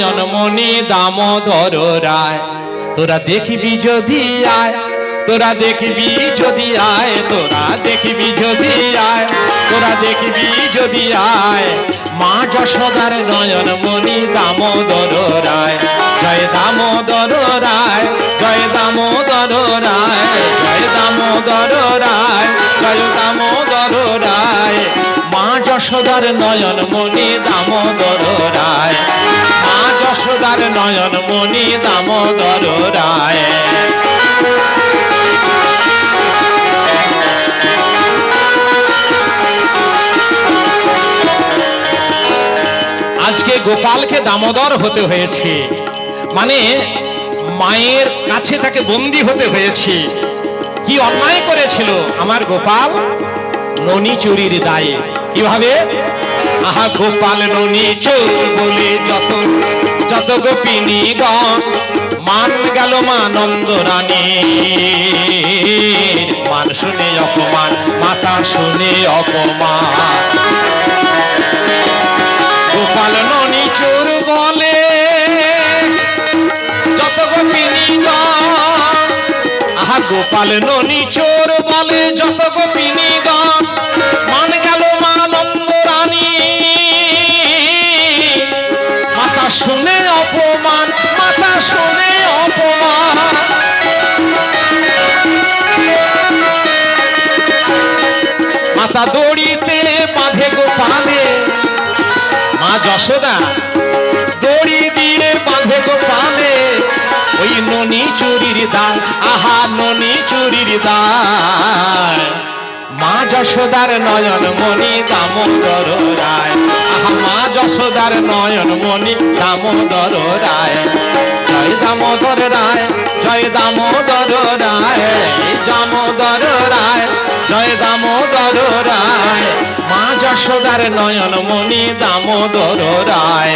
জনমনি দামোদর রায়। তোরা দেখবি যদি আয়, তোরা দেখবি যদি আয়, তোরা দেখবি যদি আয়, তোরা দেখবি যদি আয়। মা যশোদার নয়ন মণি দামোদর রায়। জয় দামোদর রায়, জয় দামোদর রায়, জয় দামোদর রায়, জয় দামোদর রায়। মা যশোদার নয়ন মণি দামোদর রায়। যশোদার নয়ন মণি দামোদর রায়। আজকে গোপালকে দামোদর হতে হয়েছে। মানে মায়ের কাছে তাকে বন্দি হতে হয়েছে। কি অন্যায় করেছিল আমার গোপাল? ননি চুরির দায়ে। কীভাবে? আহা গোপাল ননি চোর বলে যত গোপিনী গণ। মান গেল মানন্দ রানী। মান শুনে অপমান, মাতা শুনে অপমান। গোপাল ননি চোর বলে, যত গোপিনী গণ, আহা গোপাল ননি চোর অপমান মাতা শুনে অপমান। মাতা দড়িতে বাঁধে গোপালে। মা যশোদা, দড়ি দিয়ে বাঁধে গোপালে। ওই ননি চুরির আহা ননি চুরির দান মা যশোদার নয়ন মণি দামোদর রায়। যশোদার নয়ন মণি দামোদর রায়। জয় দামোদর রায়, জয় দামোদর রায় দামোদর রায়, জয় দামোদর রায়। মা যশোদার নয়ন মণি দামোদর রায়।